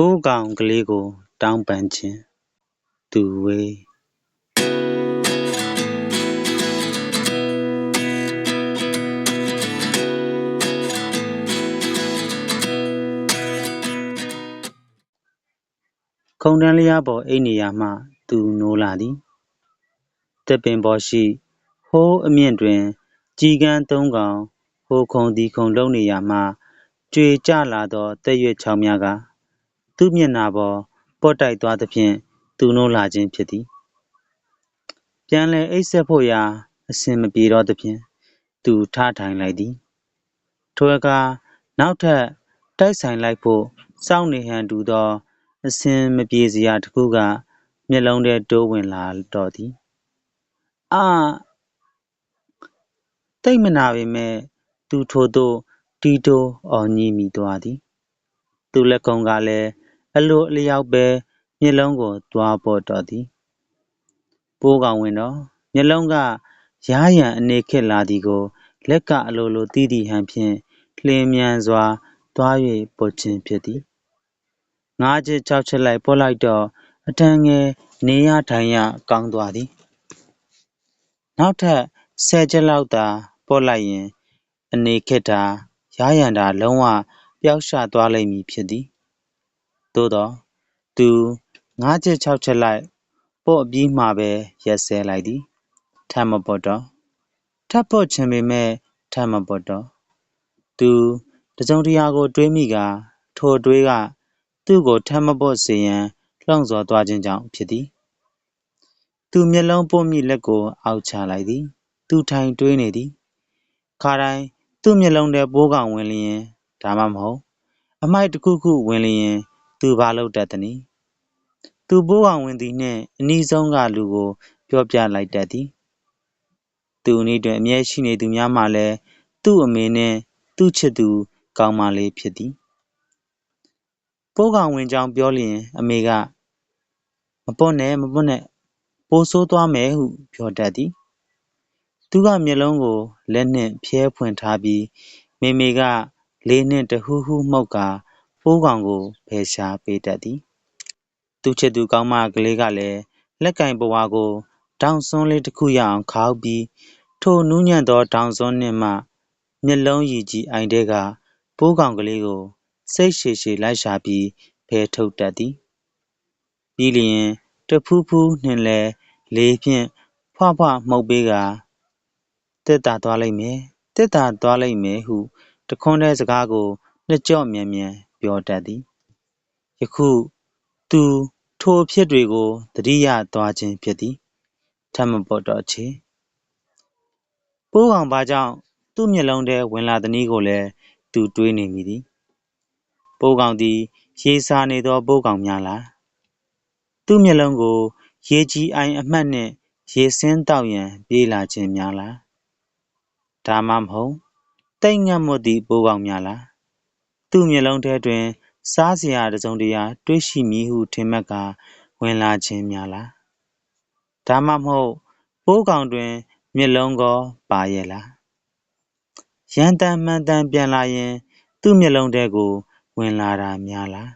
ပိုးကောင်ကလေးကို တောင်းပန်ခြင်း သူဝေး ခုံတန်းလျားပေါ် အိပ်နေရာမှ သူနိုးလာသည် သစ်ပင်ပေါ်ရှိ ဟိုးအမြင့်တွင် ကျီးကန်းသုံးကောင် ဟိုခုံသည်ခုံလုပ်နေရာမှ ကြွေကျလာသောသက်ရွက်ချောင်းများက သူ့မျက်နှာပေါ် ပေါ့တိုက်သွားသဖြင့် သူနိုးလာခြင်းဖြစ်သည် ပြန်လည်အိပ်စက်ဖို့ရာ အဆင်မပြေတော့သဖြင့် သူထထိုင်လိုက်သည် ထိုအခါ နောက်ထပ် တိုက်ဆိုင်လိုက်ဖို့ စောင့်နေဟန်တူသော အဆင်မပြေစရာတစ်ခုက မျက်လုံးထဲ တိုးဝင်လာတော့သည် အာသိပ်မနာပေမဲ့သူထိုသို့ တီးတိုးအော်ညည်းမိသွားသည် သူ့လက်ခုံကလည်း အလိုအလျောက်ပဲ မျက်လုံးကို သွားပေါ့တော့သည် ပိုးကောင်ဝင်တော့ မျက်လုံးက ယားယံအနေခက်လာသည်ကို လက်က အလိုလို သိသည့်ဟန်ဖြင့် လျင်မြန်စွာ သွား၍ပုတ်ခြင်းဖြစ်သည် ငါးချက်ခြောက်ချက်လိုက်ပုတ်လိုက်တော့ အတန်ငယ် နေရထိုင်ရ ကောင်းသွားသည် နောက်ထပ် ဆယ်ချက်လောက်သာပုတ်လိုက်ရင် အနေခက်တာ ယားယံတာ လုံးဝ ပျောက်ရှသွားလိမ့်မည်ဖြစ်သည် သို့သောသူငါးချက်ခြောက်ချက်လိုက် ပေါ့အပြီးမှပဲရက်စဲလိုက်သည် ထပ်မပေါ့တော့ ထပ်ပေါ့ချင်ပေမဲ့ထပ်မပေါ့တော့ သူ တစုံတရာကို တွေးမိကထိုတွေးက သူ့ကို ထပ်မပေါ့စေရန် လှုံ့ဆော်သွားခြင်းကြောင့် ဖြစ်သည် သူမျက်လုံးပွင့်မိလက်ကို အောက်ချလိုက်သည် သူထိုင်တွေးနေသည် ခါတိုင်း သူ့မျက်လုံးထဲ ပိုးကောင်ဝင်လျင် ဒါမှမဟုတ် အမိုက်တစ်ခုခု ဝင်လျင် သူဘာလုပ်တတ်သနည်းသူပိုးကောင်ဝင်သည်နှင့် အနီးဆုံးကလူကို ပြောပြလိုက်တတ်သည် သူအနီးတွင် အမြဲရှိနေသူများမှလည်း သူ့အမေနှင့် သူ့ချစ်သူ ကောင်းမလေးဖြစ်သည် ပိုးကောင်ဝင်ကြောင်းပြောလျင် အမေက မပွတ်နဲ့ မပွတ်နဲ့ ပိုးဆိုးသွားမယ်ဟု ပြောတတ်သည် သူက မျက်လုံးကို လက်နှင့် ဖြဲဖွင့်ထားပြီး မေမေက လေးနှင့် တဟူးဟူးမှုတ်ကာ ပိုးကောင်ကို ဖယ်ရှားပေးတတ်သည် သူချစ်သူ ကောင်းမကလေးကလည်း လက်ကင်ဘဝကိုတောင်စွန်းလေးတစ်ခုရအောင်ခောက်ပြီး ထိုနူးညံ့သောတောင်စွန်းနှင့်မှ မျက်လုံးရည်ကြည်အိုင်တဲက ပိုးကောင်ကလေးကို စိတ်ရှည်ရှည်လိုက်ရှာပြီး ဖယ်ထုတ်တတ်သည် ပြီးလျင် တဖူးဖူးနှင့်လည်းလေးဖြင့် ဖွဖွမှုတ်ပေးကတက်တာသွားလိမ့်မယ်တက်တာသွားလိမ့်မယ်ဟု တခွန်းတဲ့စကားကို နှစ်ကြော့မြန်မြန် ပြောတတ်သည် ယခု သူ ထိုအဖြစ်တွေကို သတိရသွားခြင်းဖြစ်သည် ထပ်မပေါ်တော့ချေ ပိုးကောင်ဘာကြောင့် သူ့မျက်လုံးထဲ ဝင်လာသည်နည်းကိုလည်း သူတွေးနေမိသည် ပိုးကောင်သည် ရေစာနေသော ပိုးကောင်များလား သူ့မျက်လုံးကို ရေကြီးအိုင်အမှတ်နှင့် ရေစင်းတောက်ရန် ပြေးလာခြင်းများလား ဒါမှမဟုတ်တိတ်ငတ်မွတ်သည့် ပိုးကောင်များလား သူ့မျက်လုံးထဲတွင် စားစရာတစ်စုံတစ်ရာ တွေ့ရှိမည်ဟု ထင်မှတ်ကာ ဝင်လာခြင်းများလား ဒါမှမဟုတ် ပိုးကောင်တွင် မျက်လုံးကော ပါရဲ့လားရန်တန်မှန်တန်ပြန်လာရင် သူ့မျက်လုံးထဲကို ဝင်လာတာများလား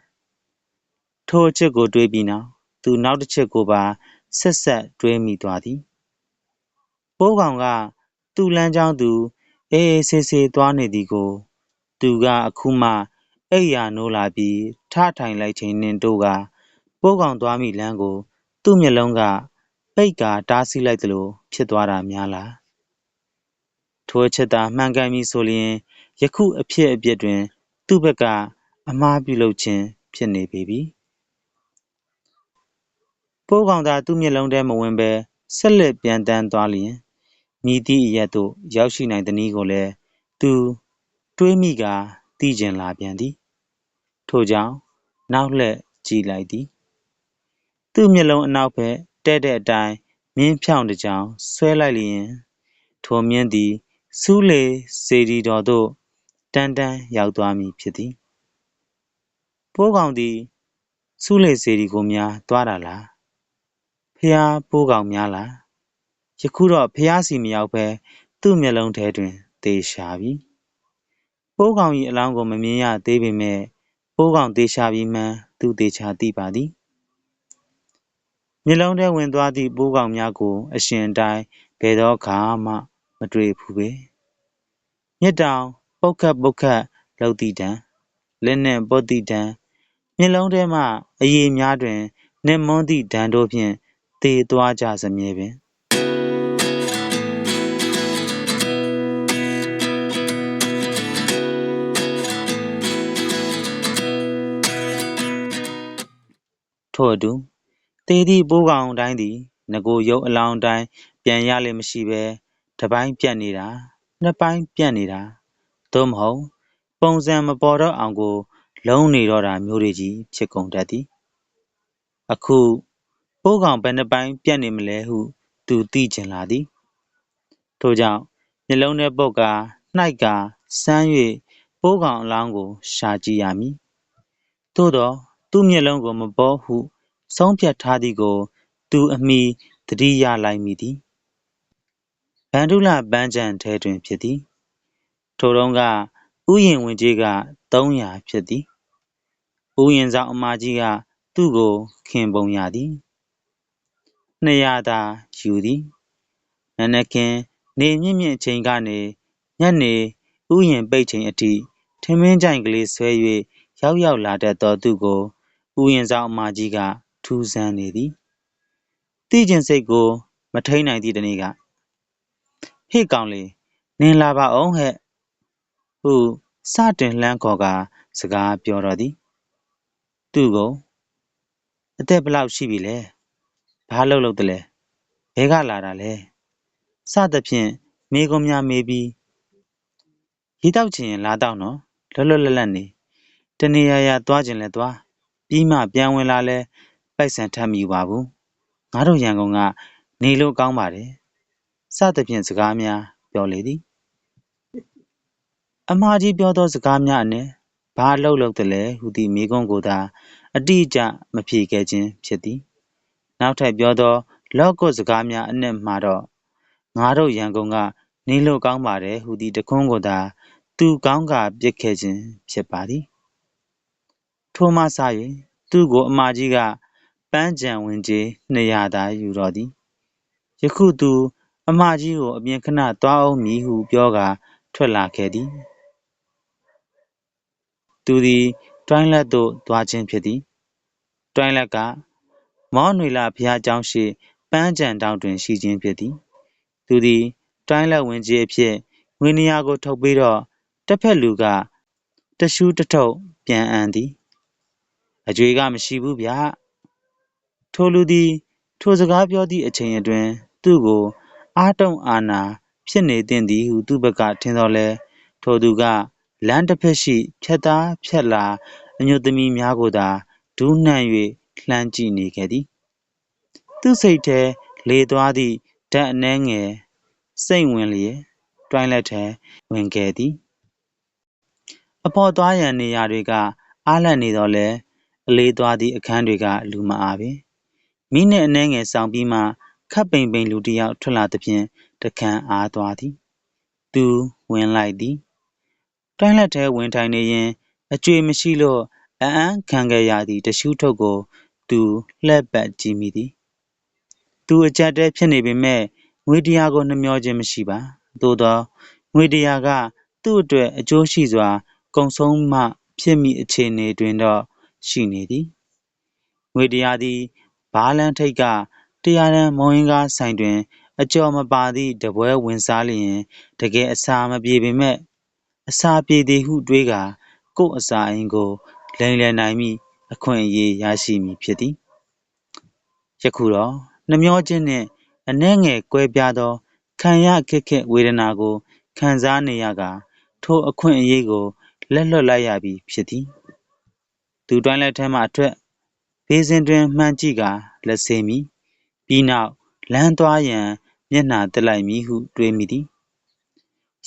ထိုအချက်ကို တွေးပြီးနောက် သူနောက်တစ်ချက်ကိုပါ ဆက်ဆက်တွေးမိသွားသည် ပိုးကောင်က သူ့လမ်းကြောင်းသူ အေးအေးဆေးဆေး သွားနေသည်ကို သူက အခုမှ အိပ်ယာနိုးလာပြီး ထထိုင်လိုက်ချိန်နှင့်တို့ကပိုးကောင်သွားမိလမ်းကို သူ့မျက်လုံးက ပိတ်ကာတားဆီးလိုက်သလို ဖြစ်သွားတာများလား ထိုအချက်သာ မှန်ကန်ပြီဆိုလျှင် ယခုအဖြစ်အပျက်တွင် သူ့ဘက်က အမှားပြုလုပ်ခြင်း ဖြစ်နေပေပြီ ပိုးကောင်သာ သူ့မျက်လုံးထဲ မဝင်ဘဲ ဆက်လက်ပြန်တန်းသွားလျင် မည်သည့်အရက်သို့ ရောက်ရှိနိုင်သနည်းကိုလည်း သူ တွေးမိကာ သိကျင်လာပြန်သည် ထို့ကြောင့် နောက်လှည့်ကြည့်လိုက်သည် သူ့မျက်လုံးအနောက်ဘက်တဲ့တဲ့အတိုင်း မြင်းဖြောင့်တစ်ကြောင် ဆွဲလိုက်လျင် ထိုမြင်းသည်စူးလေစေတီတော်သို့ တန်းတန်းရောက်သွားမည်ဖြစ်သည် ပိုးကောင်သည်စူးလေစေတီကိုများ သွားတာလားဖျားပိုးကောင်များလား ယခုတော့ဖျားစီမရောက်ဘဲ သူ့မျက်လုံးထဲတွင် သေရှာပြီ ပိုးကောင်၏အလောင်းကို မမြင်ရသေးပေမဲ့ပိုးကောင်သေးရှာပြီးမှန်း သူသေးချာသိပါသည် မျက်လုံးထဲဝင်သွားသည့် ပိုးကောင်များကို အရှင်တိုင်း ဘယ်သောအခါမှ မတွေ့ဘူးပေ မြစ်တောင် ပုတ်ခတ်ပုတ်ခတ်လှုပ်သည့်တံလက်နှင့်ပုတ်သည့်တံမျက်လုံးထဲမှ အရေများတွင်နှင့်မွန်းသည့်ဒဏ်တို့ဖြင့် သေသွားကြစမြဲပင် ထို့အတူ သေသည့် ပိုးကောင်တိုင်းသည်ငကိုရုပ်အလောင်းတိုင်း ပြန်ရလေမရှိဘဲ တစ်ပိုင်းပြတ်နေတာ နှစ်ပိုင်းပြတ်နေတာ သို့မဟုတ် ပုံစံမပေါ်တော့အောင်ကို လုံးနေတော့တာမျိုးတွေကြီးဖြစ်ကုန်တတ်သည် အခု ပိုးကောင် ဘယ်နှပိုင်းပြတ်နေမလဲဟု သူသိချင်လာသည် ထို့ကြောင့် မျက်လုံးထဲပုတ်ကာ နှိုက်ကာ စမ်း၍ပိုးကောင်အလောင်းကို ရှာကြည့်ရမည် သို့တော့ သူ့မျက်လုံးကို မပေါ်ဟု ဆုံးဖြတ်ထားသည်ကို သူအမိသတိရလိုက်မိသည် ဗန္ဓုလပန်းချံထဲတွင် ဖြစ်သည် ထိုတုန်းက ဥယျာဉ်ဝင်ကြီးက300ဖြစ်သည် ဥယျာဉ်ဆောင်အမကြီးက သူ့ကို ခင်ပုံရသည်200သာ ယူသည်နနခင်နေမြင့်မြင့်ချိန်ကနေ ညနေ ဥယျာဉ်ပိတ်ချိန်အထိ ထမင်းကြိုင်ကလေးဆွဲ၍ရောက်ရောက်လာတတ်သော သူကို ဥယျာဉ်ဆောင်အမကြီးက ထူးဆန်းနေသည် သိကျင်စိတ်ကို မထိန်နိုင်သည့်တနေ့က ဟေ့ကောင်လေး နင်လာပါအောင်ဟဲ့ ဟု စတင်လှမ်းခေါ်ကာ စကားပြောတော့သည် သူ့ကို အသက်ဘလောက်ရှိပြီလဲ ဘာလုပ်လို့တလဲဘဲကလာတာလဲ စသဖြင့်မိကုံများမေးပြီး ရေတောက်ချင်ရင် လာတော့နော် လွတ်လွတ်လပ်လပ်နေတနေရာရာ သွားခြင်းလဲသွား ပြီးမှ ပြန်ဝင်လာလဲပိုက်ဆံထပ်မယူပါဘူး ငါတို့ရန်ကုန်က နေလို့ကောင်းပါတယ် စသဖြင့် စကားများ ပြောလေသည် အမကြီးပြောသော စကားများအနက် ဘာအလုပ်လုပ်သလဲဟုသည့် မေးခွန်းကိုသာ အတိအကျ မဖြေခဲ့ခြင်း ဖြစ်သည် နောက်ထပ်ပြောသော လော့ကွတ်စကားများအနက်မှာတော့ ငါတို့ရန်ကုန်က နေလို့ကောင်းပါတယ်ဟုသည့် တခွန်းကိုသာ သူကောင်းကာပြစ်ခဲ့ခြင်း ဖြစ်ပါသည် ထိုမှစ၍သူ့ကို အမကြီးက ပန်းကြံဝင်ကြီး200သာ ယူတော့သည် ယခုသူ အမကြီးကို အပြင်ခဏသွားအောင်မည်ဟု ပြောကာ ထွက်လာခဲ့သည် သူသည် တွိုင်းလက်သို့ သွားခြင်းဖြစ်သည် တွိုင်းလက်က မောနွေလဘုရားကျောင်းရှိပန်းကြံတောင်တွင် ရှိခြင်းဖြစ်သည် သူသည် တွိုင်းလက်ဝင်ကြီးအဖြစ် ငွေနေရာကို ထုတ်ပြီးတော့တစ်ဖက်လူကတရှူးတထုပ် ပြန်အံသည် အကျွေးကမရှိဘူးဗျထိုလူသည် ထိုစကားပြောသည့်အချိန်အတွင်း သူ့ကို အာတုံအာနာဖြစ်နေသင့်သည်ဟု သူ့ဘက်က ထင်တော်လဲထိုသူက လမ်းတစ်ဖက်ရှိ ဖြတ်သားဖြတ်လာ အညွတ်သမီးများကိုသာ ဒူးနှံ့၍လှမ်းကြည့်နေခဲ့သည် သူ့စိတ်ထဲ လေသွားသည့် ဓာတ်အနှဲငယ် စိတ်ဝင်လျက် တွိုင်းလက်ထဲ ဝင်ခဲ့သည်အဖော်သွားရန်နေရာတွေက အားလန့်နေတော့လဲ အလေးသွားသည့်အခန်းတွေက လူမအားပင်မိနစ်အနှဲငယ်ဆောင်ပြီးမှ ခပ်ပိန်ပိန်လူတစ်ယောက် ထွက်လာသဖြင့် တခန်းအားသွားသည် သူဝင်လိုက်သည်တွိုင်းလက်ထဲဝင်ထိုင်နေရင်အကျွေမရှိလို့အအံ့ခံခဲ့ရသည့်တရှူးထုပ်ကို သူလှည့်ပတ်ကြည့်မိသည် သူအကြက်တဲဖြစ်နေပေမဲ့ငွေတရားကို နှမျောခြင်းမရှိပါ သို့သောငွေတရားကသူ့အတွက် အကျိုးရှိစွာ ကုံဆုံးမှဖြစ်မိအခြေအနေတွင်တော့ ရှိနေသည်ငွေတရားသည်ဘားလန်းထိတ်ကတရားရန်မုံရင်းကားဆိုင်တွင် အကျော်မပါသည့်တပွဲဝင်စားလျင်တကယ်အစာမပြေပေမဲ့အစာပြေသည်ဟုတွေးကာကို့အစာအိမ်ကိုလိမ်လည်နိုင်မိအခွင့်အရေးရရှိမည်ဖြစ်သည်ယခုတော့နှမျောခြင်းနှင့်အနှဲငယ်ကွဲပြားသောခံရခက်ခက်ဝေဒနာကိုခံစားနေရကာထိုအခွင့်အရေးကိုလက်လွတ်လိုက်ရပြီဖြစ်သည် သူတွိုင်းလက်ထဲမှအထွက်ဘေးစင်တွင်မှန်းကြည့်ကာလက်ဆေးမိပြီးနောက်လမ်းသွားရန်မျက်နှာတက်လိုက်မည်ဟုတွေးမိသည်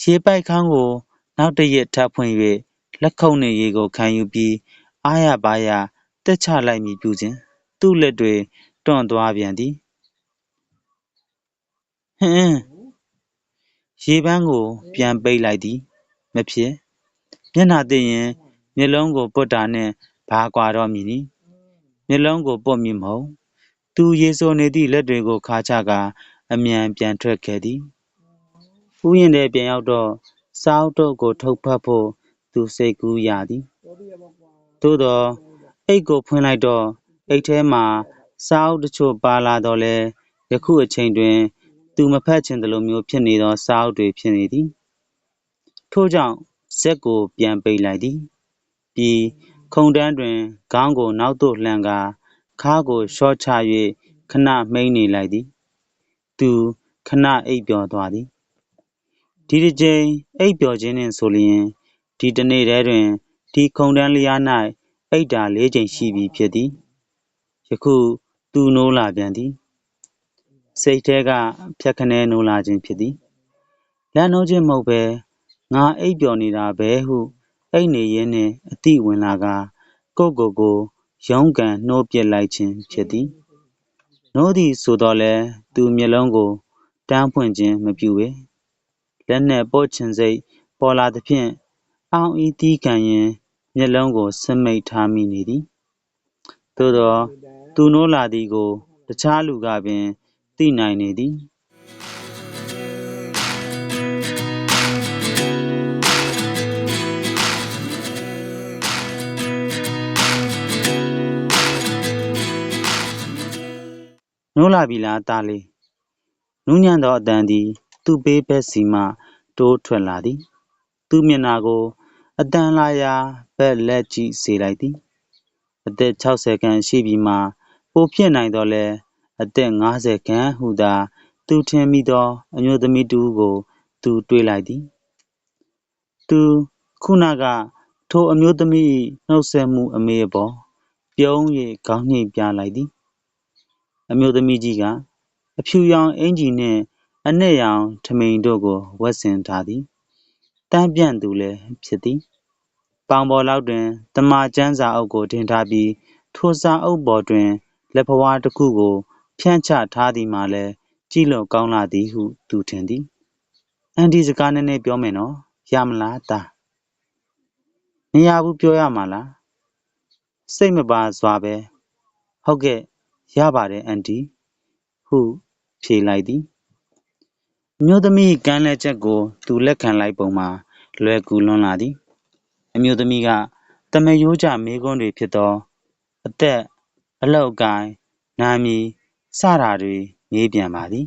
ရေပိုက်ခန်းကို နောက်တစ်ရက်ထပ်ဖွင့်၍လက်ခုပ်နှင့်ရေကိုခံယူပြီးအားရပါးရတက်ချလိုက်မည်ပြုစဉ်သူ့လက်တွေတွန့်သွားပြန်သည်ဟင်းရေပန်းကို ပြန်ပိတ်လိုက်သည် မဖြစ်မျက်နှာသိရင်မျက်လုံးကိုပွတ်တာနှင့် ဘာကွာတော့မည်နည်းမျက်လုံးကိုပွတ်မည်မဟုတ် သူရေဆိုနေသည့်လက်တွေကိုခါချကာ အမြန်ပြန်ထွက်ခဲ့သည်ဥယျာဉ်ထဲပြန်ရောက်တော့စာအုပ်တုပ်ကို ထုတ်ဖတ်ဖို့သူစိတ်ကူးရသည်သို့တော့အိတ်ကိုဖွင့်လိုက်တော့အိတ်ထဲမှာစာအုပ်တချို့ပါလာတော့လဲယခုအချိန်တွင် သူမဖတ်ချင်သလိုမျိုးဖြစ်နေသောစာအုပ်တွေဖြစ်နေသည်ထို့ကြောင့်ဇက်ကိုပြန်ပိတ်လိုက်သည်ပြီး ခုံတန်းတွင် ခေါင်းကိုနောက်သို့လှန်ကာ ခါးကိုလျှော့ချ၍ခဏမှိန်နေလိုက်သည် သူခဏအိပ်ပျော်သွားသည် ဒီတစ်ကြိမ် အိပ်ပျော်ခြင်းနှင့်ဆိုလျင် ဒီတစ်နေ့တည်းတွင် ဒီခုံတန်းလျား၌အိပ်တာလေးချိန်ရှိပြီဖြစ်သည် ယခု သူနိုးလာပြန်သည် စိတ်ထဲက ဖြတ်ခနဲနိုးလာခြင်းဖြစ်သည် လက်နိုးခြင်းမဟုတ်ပဲငါအိပ်ပျော်နေတာပဲဟု အိပ်နေရင်းနှင့်အတိဝင်လာကကိုကိုကို ရုံးကန်နှိုးပစ်လိုက်ခြင်းဖြစ်သည် နိုးသည်ဆိုတော့လဲသူမျက်လုံးကို တန်းဖွင့်ခြင်းမပြုပေ လက်နှင့်ပို့ချင်စိတ်ပေါ်လာသဖြင့် အောင်ဤတီးခံရင်မျက်လုံးကိုစမိတ်ထားမိနေသည် သို့သောသူနိုးလာသည်ကို တခြားလူကပင် သိနိုင်နေသည် နိုးလာပြီလား သားလေး နူးညံ့သောအတန်သည် သူ့ဘေးဘက်စီမှ တိုးထွက်လာသည် သူ့မျက်နှာကိုအတန်လာရာဘက်လက်ကြည့်စေလိုက်သည် အသက်60ခန့်ရှိပြီမှပိုဖြစ်နိုင်တော့လဲအသက်50ခန့်ဟုသာ သူထင်မိသော အမျိုးသမီးတူကို သူတွေးလိုက်သည် သူ ခုနက ထိုအမျိုးသမီး နှုတ်ဆက်မှုအမေအပေါ် ပြုံး၍ခေါင်းညှိပြလိုက်သည် အမျိုးသမီးကြီးက အဖြူရောင်အင်ကြီးနှင့် အနက်ရောင်ထမိန်တို့ကို ဝတ်ဆင်ထားသည် တန်းပြန့်သူလည်း ဖြစ်သည် ပေါင်ပေါ်လောက်တွင်တမကျန်းစာအုပ်ကို တင်ထားပြီး ထိုစာအုပ်ပေါ်တွင် လက်ဖွားတစ်ခုကို ဖြန့်ချထားသည်မှလည်း ကြည့်လို့ကောင်းလာသည်ဟု သူထင်သည် အန်ဒီစကားနည်းနည်းပြောမယ်နော် ရမလားသား မရဘူး ပြောရမှာလား စိတ်မပါစွာပဲ ဟုတ်ကဲ့ ရပါတယ် အန်တီ ဟု ဖြေလိုက်သည် အမျိုးသမီးကမ်းလှည့်ချက်ကို သူလက်ခံလိုက်ပုံမှာ လွယ်ကူလွန်းလာသည် အမျိုးသမီးကတမယိုးကြမေးခွန်းတွေဖြစ်သော အသက် အလောက်အကိုင်းနာမည် စတာတွေ မေးပြန်ပါသည်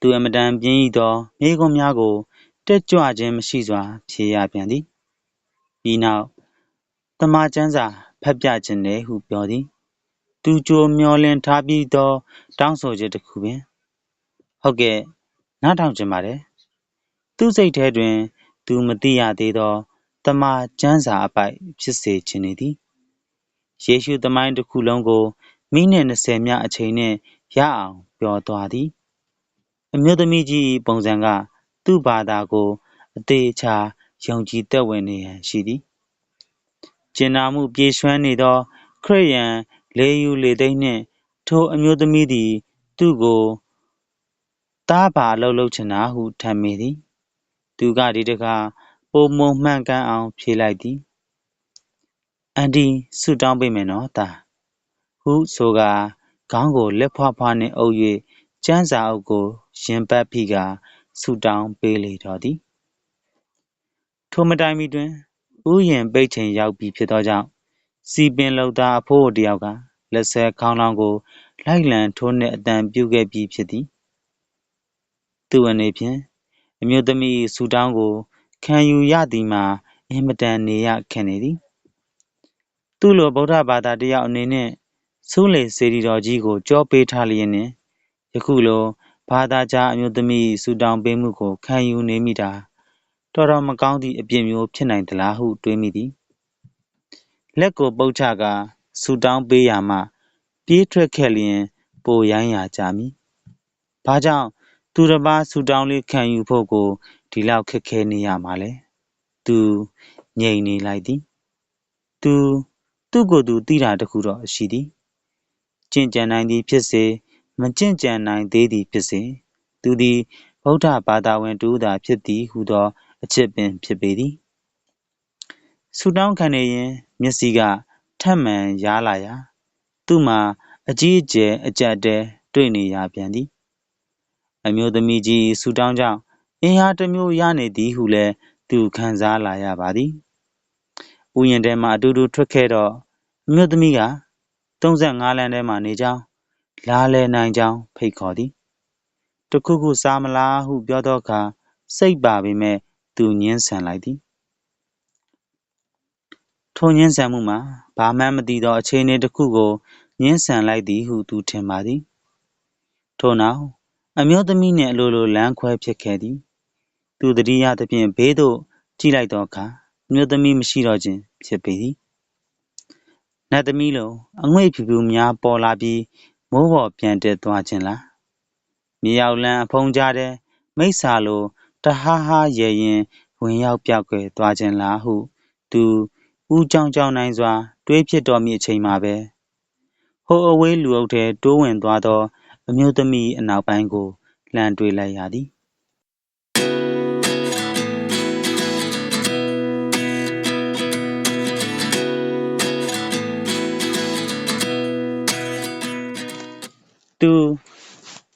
သူအမတန်ပြင်းဤသော မေးခွန်းများကို တက်ကြွခြင်းမရှိစွာ ဖြေရပြန်သည် ပြီးနောက်တမချန်းစာ ဖတ်ပြခြင်းတယ် ဟု ပြောသည် သူကြိုမျောလင်းထားပြီးသော တောင်းဆိုချက်တစ်ခုပင် ဟုတ်ကဲ့ နားထောင်ချင်ပါတယ် သူ့စိတ်ထဲတွင် သူမသိရသေးသောတမကျမ်းစာအပိုက်ဖြစ်စေခြင်းနေသည် ယေရှုသမိုင်းတစ်ခုလုံးကို မိနစ်20မြအချိန်နှင့်ရအောင် ပြောသွားသည် အမျိုးသမီးကြီး ပုံစံက သူ့ဘာသာကို အသေးချာ ယုံကြည်သက်ဝင်နေရန်ရှိသည်ကျင်နာမှုပြေရွှမ်းနေသော ခရိယန် လေယူလေသိမ်းနှင့် ထိုအမျိုးသမီးသည် သူ့ကို သားပါအလုပ်လုပ်ချင်တာဟုထင်မိသည် သူက ဒီတခါပုံမမှန်ကန်အောင် ဖြေလိုက်သည် အန်ဒီဆူတောင်းပေးမယ်နော်တာဟုဆိုကခေါင်းကို လက်ဖွားဖွားနှင့်အုပ်၍ကျန်းစာအုပ်ကို ရင်ပတ်ဖိကဆူတောင်းပေးလေတော့သည် ထိုမတိုင်မီတွင် ဥယျင်ပိတ်ချိန်ရောက်ပြီ ဖြစ်သောကြောင့် စီပင်လောက်သား အဖိုးတယောက်က လက်ဆဲခေါင်းလောင်းကို လိုက်လံထိုးနှင့်အတန်ပြုခဲ့ပြီးဖြစ်သည် သူအနေဖြင့် အမျိုးသမီးဆူတောင်းကို ခံယူရသည်မှာ အင်မတန်နေရခက်နေသည် သူ့လို ဗုဒ္ဓဘာသာတယောက်အနေနဲ့ဆူးလေစေတီတော်ကြီးကိုကြောပေးထားလျက်နှင့် ယခုလို ဘာသာခြားအမျိုးသမီးဆူတောင်းပေးမှုကို ခံယူနေမိတာ တော်တော်မကောင်းသည့် အပြစ်မျိုးဖြစ်နိုင်သလားဟု တွေးမိသည် လက်ကိုပုတ်ချကာဆူတောင်းပေးရမှ ပြေးထွက်ခဲ့လျင် ပိုရိုင်းရာကြမည်။ဘာကြောင့် သူတစ်ပါးဆူတောင်းလေးခံယူဖို့ကို ဒီလောက်ခက်ခဲနေရမှာလဲ။သူငြိမ်နေလိုက်သည်။သူ သူ့ကိုယ်သူ သိတာတခုတော့ ရှိသည်။ကြင်ကြံနိုင်သည်ဖြစ်စေ မကြင်ကြံနိုင်သေးသည်ဖြစ်စေ သူသည် ဗုဒ္ဓဘာသာဝင်တူသာ ဖြစ်သည်ဟုသော အချက်ပင် ဖြစ်ပေသည်ဆူတောင်းခံနေရင် မျက်စိက ထပ်မံရားလာရာ သူ့မှာ အကြီးအကျယ် အကြက်တဲတွေ့နေရပြန်သည် အမျိုးသမီးကြီးဆူတောင်းကြောင့် အင်အားတစ်မျိုးရနေသည်ဟုလည်း သူခံစားလာရပါသည် ဥယျာဉ်ထဲမှ အတူတူထွက်ခဲ့တော့ အမျိုးသမီးက35လမ်းထဲမှနေကြောင်း လားလဲနိုင်ကြောင်း ဖိတ်ခေါ်သည်တခုခုစားမလားဟု ပြောသောအခါ စိတ်ပါပေမဲ့သူညှင်းဆန်လိုက်သည် ထိုညှင်းဆန်မှုမှာ ဘာမှမသိသော အခြေအနေတစ်ခုကိုညှင်းဆန်လိုက်သည်ဟု သူထင်ပါသည် ထို့နောက် အမျိုးသမီးနှင့် အလိုလို လမ်းခွဲဖြစ်ခဲ့သည် သူတတိယသဖြင့် ဘေးသို့ကြည့်လိုက်သောအခါ အမျိုးသမီး မရှိတော့ခြင်း ဖြစ်ပေသည် နတ်သမီးလို အငွေ့ဖြူဖြူများ ပေါ်လာပြီး မိုးပေါ်ပြန်တက်သွားခြင်းလား မြေရောက်လန်း အဖုံးကြားတဲ့မိစ္ဆာလို တဟားဟားရဲရင် ဝင်ရောက်ပြောက်ကွယ်သွားခြင်းလားဟု သူ ဦးကြောင်ကြောင်နိုင်စွာ တွေးဖြစ်တော်မူအချိန်မှာပဲ ဟိုအဝေးလူအုပ်ထဲ တိုးဝင်သွားသော အမျိုးသမီးအနောက်ပိုင်းကို လှမ်းတွေးလိုက်ရသည် သူ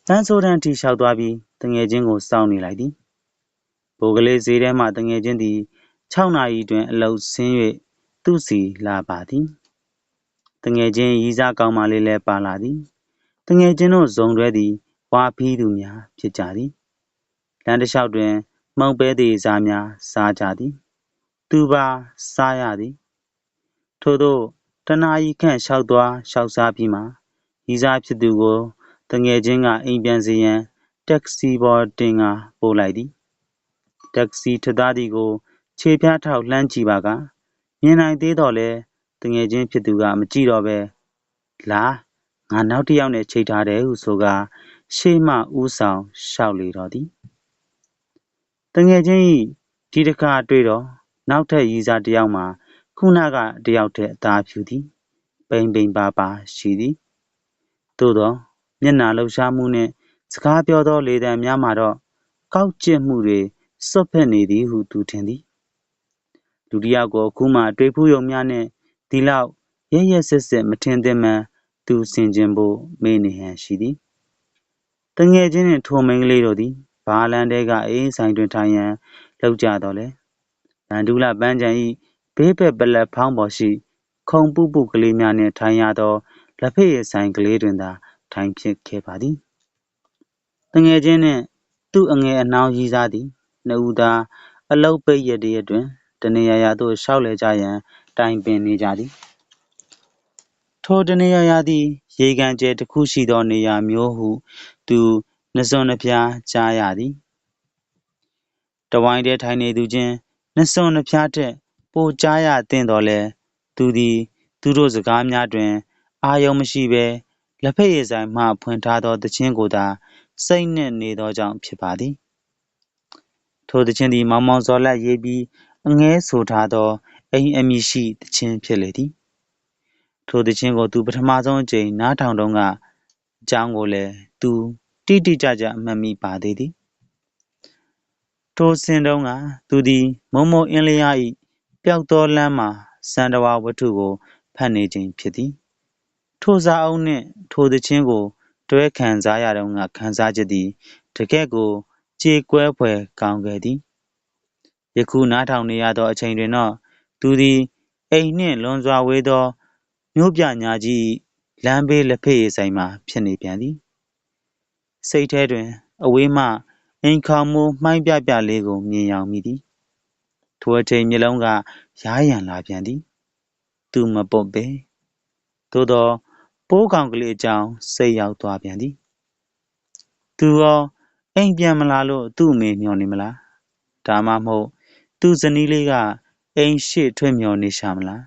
တန်းဆိုးတန်းထိ လျှောက်သွားပြီးတငယ်ချင်းကို စောင့်နေလိုက်သည်ဘိုးကလေးဈေးထဲမှတငယ်ချင်းသည်6နာရီတွင် အလုတ်ဆင်း၍ သူ့စီလာပါသည်တငယ်ချင်းရီးစားကောင်းမလေးလည်းပါလာသည်တငယ်ချင်းတို့ဇုံတွဲသည်ဝါဖီးသူများဖြစ်ကြသည်လမ်းတစ်လျှောက်တွင်မှုံပဲသေးစားများစားကြသည်သူပါစားရသည်ထို့သောတနာရီခန့်လျှောက်သွားလျှောက်စားပြီးမှရီးစားဖြစ်သူကိုတငယ်ချင်းကအိမ်ပြန်စေရန်တက္ကစီပေါ်တင်ကပို့လိုက်သည်တက္ကစီထသားသည်ကိုခြေဖျားထောက်လှမ်းကြည့်ပါက မြင်နိုင်သေးတော့လဲတငယ်ချင်းဖြစ်သူက မကြည့်တော့ပဲလာငါနောက်တစ်ယောက်နဲ့ ချိတ်ထားတယ် ဟုဆိုကရှေ့မှဦးဆောင်ရှောက်လေတော့သည်တငယ်ချင်းဤဒီတစ်ခါတွေ့တော့ နောက်ထပ်ရီးစားတစ်ယောက်မှာ ခုနကတစ်ယောက်တည်းအသားဖြူသည် ပိန်ပိန်ပါပါရှိသည် သို့သောမျက်နှာလှုပ်ရှားမှုနှင့် စကားပြောသော လေသံများမှာတော့ ကောက်ကျစ်မှုတွေ စွတ်ဖက်နေသည်ဟု သူထင်သည် လူတစ်ယောက်ကို အခုမှ တွေ့ဖူးယုံများနှင့်ဒီလောက်ရဲရဲစစ်စစ်မထင်သင့်မှန်း သူဆင်ခြင်ဖို့ မေးနေဟန်ရှိသည်တငယ်ချင်းနှင့် ထိုမိန်းကလေးတို့သည် ဘာလန်တဲကအေးဆိုင်တွင် ထိုင်ရန်လောက်ကြတော့လေဗန်ဒူလာပန်းချံဤဘေးဘက် ပလက်ဖောင်းပေါ်ရှိ ခုံပုပုကလေးများနှင့် ထိုင်ရသော လက်ဖက်ရည်ဆိုင်ကလေးတွင်သာ ထိုင်ဖြစ်ခဲ့ပါသည်တငယ်ချင်းနှင့် သူ့အငယ်အနှောင်းရည်စားသည် နှစ်ဦးသာ အလုတ်ပိတ်ရတရက်တွင် တနေရာရာသို့ရှောက်လေကြရန် တိုင်ပင်နေကြသည် ထိုတနေရာရာသည် ရေကန်ကျဲတစ်ခုရှိသောနေရာမျိုးဟု သူနှစွန်နှဖျား ကြားရသည်တဝိုင်းတည်းထိုင်နေသူချင်း နှစွန်နှဖျားထက် ပိုကြားရသင့်တော်လဲသူသည် သူတို့စကားများတွင် အာယုံမရှိဘဲ လက်ဖက်ရည်ဆိုင်မှ ဖွင့်ထားသောတခြင်းကိုသာ စိတ်နှင့်နေသောကြောင့် ဖြစ်ပါသည် ထိုတခြင်းသည် မောင်မောင်စော်လက်ရေးပြီး အငဲဆိုထားသော အိမ်အမည်ရှိတခြင်းဖြစ်လေသည် ထိုတခြင်းကို သူပထမဆုံးအကြိမ် နားထောင်တုန်းက အကြောင်းကိုလည်း သူ တိတိကျကျအမှတ်မိပါသေးသည် ထိုစဉ်တုန်းက သူသည်မုံမုံအင်းလျား၏ပျောက်သောလမ်းမှာ စံတဝါဝတ္ထုကို ဖတ်နေခြင်းဖြစ်သည် ထိုစာအုပ်နှင့် ထိုသချင်းကို တွဲခံစားရတုန်းက ခံစားချက်သည် တကယ့်ကို ကြေကွဲဖွယ်ကောင်းခဲ့သည် ယခုနားထောင်နေရသော အချိန်တွင်တော့ သူသည် အိမ်နှင့်လွန်စွာဝေးသော မြို့ပြညာကြီး လမ်းဘေး လက်ဖက်ရည်ဆိုင်မှာ ဖြစ်နေပြန်သည် စိတ်ထဲတွင် အဝေးမှ အိမ်ခေါင်မိုး မှိုင်းပြပြလေးကို မြင်ရောင်မိသည် ထိုအချိန် မျက်လုံးကရားရံလာပြန်သည် သူမပုတ်ပေ သို့သောပိုးကောင်ကလေးအကြောင်း စိတ်ရောက်သွားပြန်သည် သူရော အိမ်ပြန်မလာလို့ သူ့အမေ မျှော်နေမလား ဒါမှမဟုတ် သူ့ဇနီးလေးက အိမ်ရှိထွက်မျှော်နေရှာမလား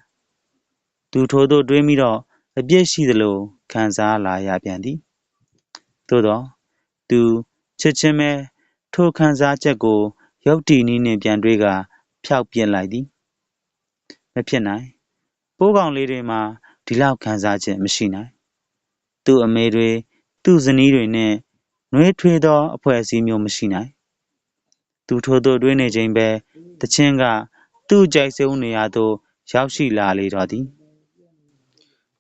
သူထိုသို့တွေးမိတော့ အပြစ်ရှိသလို ခံစားလာရပြန်သည် သို့တော့သူ ချက်ချင်းပဲ ထိုခံစားချက်ကို ရုပ်တည်နည်းနှင့် ပြန်တွေးကဖျောက်ပြစ်လိုက်သည် မဖြစ်နိုင် ပိုးကောင်လေးတွေမှာ ဒီလောက်ခံစားချက် မရှိနိုင် သူ့အမေတွေ သူ့ဇနီးတွေနဲ့နှွေးထွေးသော အဖွဲ့အစည်းမျိုး မရှိနိုင် သူထိုသို့တွေးနေချိန်ပဲတချင်းက သူ့ကြိုက်ဆုံးနေရာသို့ ရောက်ရှိလာလေတော့သည်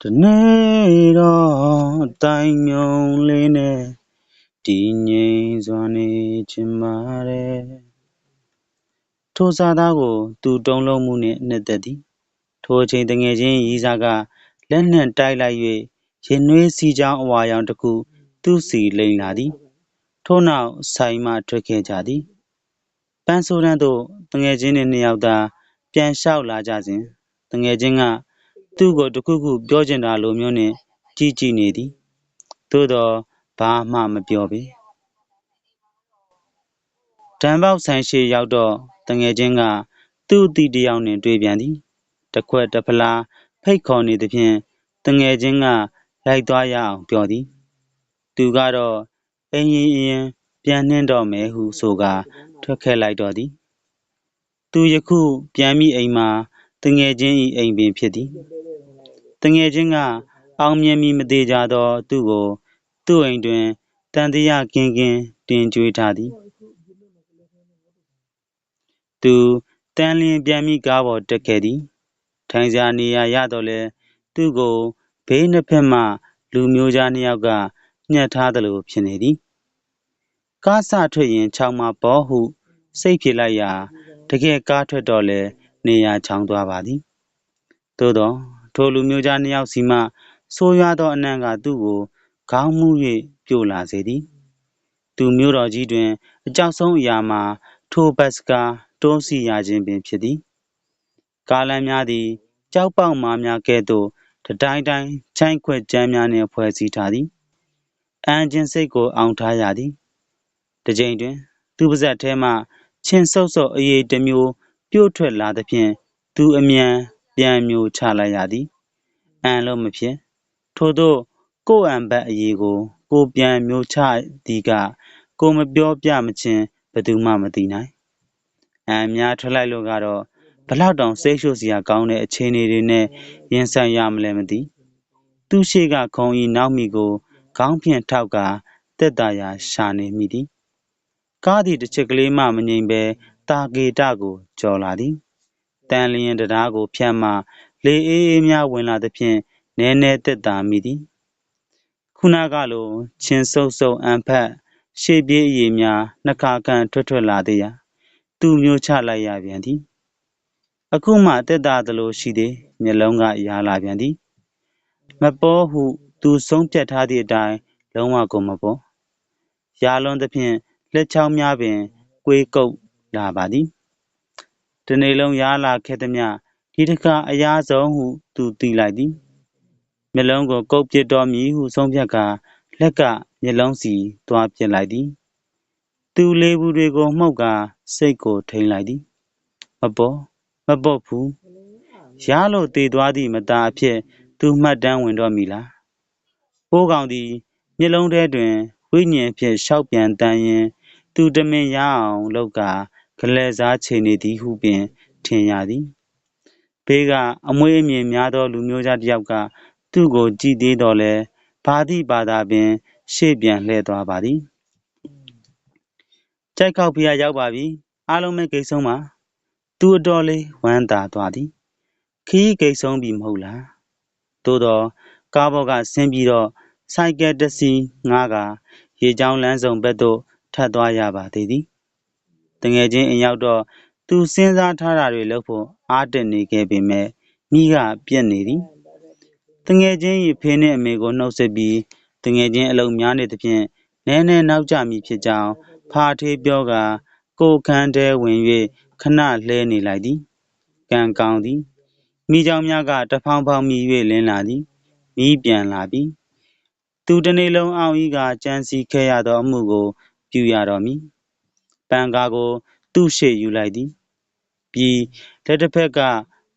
တနေ့တော့တိုင်မြုံလေးနဲ့တည်ငြိမ်စွာနေချင်ပါတယ်ထိုစာသားကို သူတုံးလုံးမှုနှင့်နှစ်သက်သည် ထိုအချိန်တငယ်ချင်းရီးစားကလက်နှင့်တိုက်လိုက်၍ရင်နွေးစီးကြောင်းအဝါရောင်တစ်ခု သူ့စီလိမ်လာသည် ထို့နောက်ဆိုင်မှထွက်ခဲ့ကြသည် ပန်းဆိုးတန်းသို့တငယ်ချင်းနှင့်နှစ်ယောက်သာ ပြန်လျှောက်လာကြစဉ်တငယ်ချင်းက သူ့ကို တစ်ခုခုပြောချင်တာလိုမျိုးနှင့် ကြည့်ကြည့်နေသည် သို့သောဘာမှမပြောပေတံပေါက်ဆိုင်ရှိရောက်တော့တငယ်ချင်းက သူ့အတီတစ်ယောက်နှင့် တွေ့ပြန်သည် တစ်ခွက်တစ်ဖလား ဖိတ်ခေါ်နေသဖြင့်တငယ်ချင်းက လိုက်သွားရအောင်ပြောသည် သူကတော့အင်းရင်အင်းပြန်နှင်းတော့မယ်ဟုဆိုကာ ထွက်ခဲ့လိုက်တော့သည် သူယခုပြန်မိအိမ်မှာတငယ်ချင်း၏အိမ်ပင်ဖြစ်သည်တငယ်ချင်းက အောင်မြင်မီမသေးကြသော သူ့ကို သူ့အိမ်တွင်တန်တရားကင်းကင်း တင်ကြွေးထားသည် သူတန်လျင်ပြန်မိကားပေါ်တက်ခဲ့သည် ထိုင်စရာနေရာရတော့လဲသူ့ကို ဘေးနှစ်ဖက်မှ လူမျိုးသားနှစ်ယောက်က ညှက်ထားသလိုဖြစ်နေသည် ကားစထွက်ရင်ခြောက်မှာပေါ့ဟု စိတ်ဖြစ်လိုက်ရာ တကယ်ကားထွက်တော့လဲနေရာချောင်းသွားပါသည် သို့သောထိုလူမျိုးသားနှစ်ယောက်စီမှ ဆိုးရွားသောအနံ့က သူ့ကို ခေါင်းမူ၍ပြိုလာစေသည် သူမျိုးတော်ကြီးတွင် အကြောက်ဆုံးအရာမှာ ထိုဘတ်စကား တွန်းစီရခြင်းပင်ဖြစ်သည် ကားလမ်းများသည်ကြောက်ပေါက်မာများကဲ့သို့တတိုင်းတိုင်းချိုင်းခွက်ကြမ်းများနှင့် ဖွဲ့စည်းထားသည်အန်ဂျင်စိတ်ကို အောင်ထားရသည် တစ်ကြိမ်တွင် သူပါဇက်ထဲမှချင်းဆုပ်ဆုပ်အရေးတစ်မျိုး ပြို့ထွက်လာသဖြင့် သူအမြန် ပြန်မျိုးချလိုက်ရသည်အန်လို့မဖြစ် ထို့သောကိုယ်အံဘတ်အရေးကို ကိုပြန်မျိုးချသည်က ကိုမပြောပြမချင်း ဘယ်သူမှ မသိနိုင်အန်များထွက်လိုက်လို့ကတော့ဘလောက်တောင် စိတ်ရှုပ်စရာကောင်းတဲ့ အခြေအနေတွေနဲ့ ရင်ဆိုင်ရမလဲ မသိ သူရှိကခုံဤနောက်မိကို ခေါင်းဖြင့်ထောက်ကတက်တာရာ ရှာနေမိသည် ကားသည် တစ်ချက်ကလေးမှမငြိမ်ပဲတာကေတကိုကြော်လာသည်တန်လျင်တရားကိုဖြတ်မှ လေအေးအေးများဝင်လာသဖြင့် နည်းနည်းတက်တာမိသည် ခုနကလိုချင်းဆုပ်ဆုပ်အံဖက်ရှေ့ပြေးအည်များ နှစ်ခါကန်ထွက်ထွက်လာသေးရာ သူ့မျိုးချလိုက်ရပြန်သည် အခုမှတက်တာသလိုရှိသေး မျက်လုံးကရာလာပြန်သည် မပေါ်ဟု သူဆုံးဖြတ်ထားသည့်အတိုင်း လုံးဝကို မပေါ်ရာလွန်သဖြင့် လက်ချောင်းများပင် ကွေးကုပ်လာပါသည်တနေ့လုံးရားလာခဲ့သည်မြဒီတစ်ခါ အရာဆုံးဟု သူသိလိုက်သည် မျက်လုံးကို ကုပ်ပစ်တော်မည်ဟု ဆုံးဖြတ်ကာ လက်က မျက်လုံးစီသွားပစ်လိုက်သည် သူလေးဘူးတွေကို မှုတ်ကာ စိတ်ကို ထိန်လိုက်သည် မပေါ်မပေါ်ဘူးရလို့တည်သွားသည့် မသားအဖြစ် သူမှတ်တမ်းဝင်တော့မီလား ပိုးကောင်သည် မျက်လုံးထဲတွင် ဝိညာဉ်ဖြင့်ရှောက်ပြန်တန်ရင် သူတမင်ရအောင်လောက်ကဂလဲစားချေနေသည်ဟုပင် ထင်ရသည် ဘေးက အမွေးအမြင်များသော လူမျိုးသားတစ်ယောက်က သူ့ကို ကြည်သေးတော်လဲဘာသည့်ဘာသာပင် ရှေ့ပြန်လှည့်သွားပါသည် ကြိုက်ခောက်ဖျား ရောက်ပါပြီ အားလုံးပဲ ဂိတ်ဆုံးပါ သူ အတော်လေး ဝမ်းသာသွားသည်ခီးဂိတ်ဆုံးပြီ မဟုတ်လား သို့တော့ကားဘောကဆင်းပြီးတော့ ဆိုင်ကယ်တစ်စီးငှားကာ ရေချောင်းလမ်းစုံဘက်သို့ ထပ်သွားရပါသေးသည်တငယ်ချင်းအိမ်ရောက်တော့သူစဉ်းစားထားတာတွေလုပ်ဖို့အားတက်နေခဲ့ပေမဲ့မိကပြက်နေသည်တငယ်ချင်း၏ဖေနှင့်အမေကိုနှုတ်ဆက်ပြီးတငယ်ချင်းအလုံးများနေသဖြင့်နည်းနည်းနောက်ကျမည်ဖြစ်ကြောင်းဖာထေးပြောကာကိုခန်းထဲဝင်၍ခဏလှဲနေလိုက်သည်ကံကောင်းသည်မိเจ้าများကတဖောင်းဖောင်းမြည်၍လင်းလာသည်မိပြန်လာပြီသူတနေ့လုံးအောင်ဤကကြမ်းစီခဲ့ရသောအမှုကို ပြုရတော်မူပန်ကားကို သူ့ရှေ့ယူလိုက်သည်ပြီးလက်တစ်ဖက်က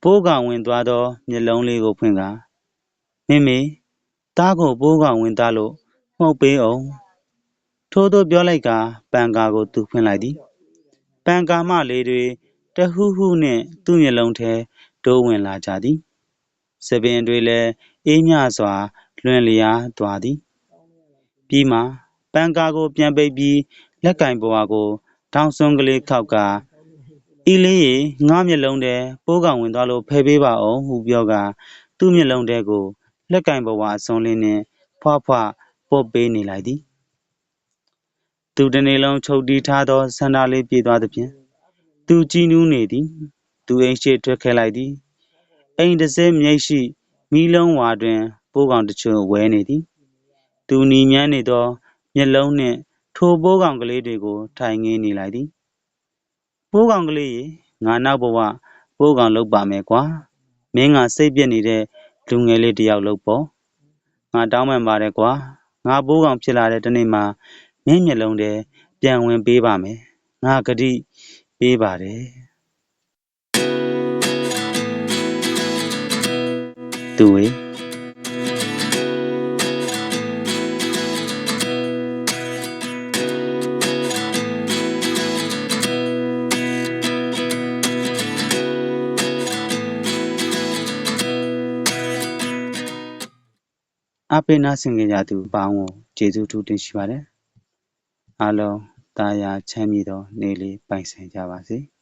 ပိုးကောင်ဝင်သွားသောမျက်လုံးလေးကိုဖွင့်ကာမင်းမေသားကိုပိုးကောင်ဝင်သားလို့မှုတ်ပေးအောင်ထိုးသို့ပြောလိုက်ကပန်ကာကိုသူဖွင့်လိုက်သည်ပန်ကာမလေးတွေတဟူးဟူးနှင့်သူ့မျက်လုံးထဲတိုးဝင်လာကြသည်စပင်တွေလည်းအေးမြစွာလွင်လျားသွားသည်ပြီးမှ ပန်ကာကိုပြန်ပိတ်ပြီးလက်ကင်ပေါ်ကိုထောင်စွန်းကလေးခောက်က။ဤလေးရေငါမျက်လုံးထဲပိုးကောင်ဝင်သွားလို့ဖယ်ပေးပါအောင်ဟုပြောကသူ့မျက်လုံးထဲကိုလက်ကင်ဘဝအစွန်းလေးနှင့်ဖွားဖွားပုတ်ပေးနေလိုက်သည်။သူတစ်နေ့လုံးချုပ်တီးထားသောဆန္ဒလေးပြေးသွားသဖြင့်သူကြည်နူးနေသည်။သူအိမ်ရှိထွက်ခဲ့လိုက်သည်။အိမ်တစ်စဲမြိတ်ရှိမီးလုံးဝါတွင်ပိုးကောင်တချို့ဝဲနေသည်။သူနီမြန်းနေသော မျက်လုံးနှင့် ထိုပိုးကောင်ကလေးတွေကို ထိုင်ငင်းနေလိုက်သည်။ပိုးကောင်ကလေးရေ ငါနောက်ဘဝ ပိုးကောင်လုပ်ပါမယ်ကွာ။မင်းကစိတ်ပြက်နေတဲ့ လူငယ်လေးတစ်ယောက်လုပ်ပေါ့။ငါတောင်းပန်ပါတယ်ကွာ။ငါပိုးကောင်ဖြစ်လာတဲ့တစ်နေ့မှာ မင်းမျက်လုံးထဲ ပြန်ဝင်ပေးပါမယ်။ငါကတိပေးပါတယ်။သူဝေ ပိနာဆင်ကြကြသူအပေါင်းကိုကျေးဇူးထူးတင်ရှိပါတယ်။အားလုံးတာယာချမ်းမြေ့သောနေ့လေးပိုင်ဆိုင်ကြပါစေ။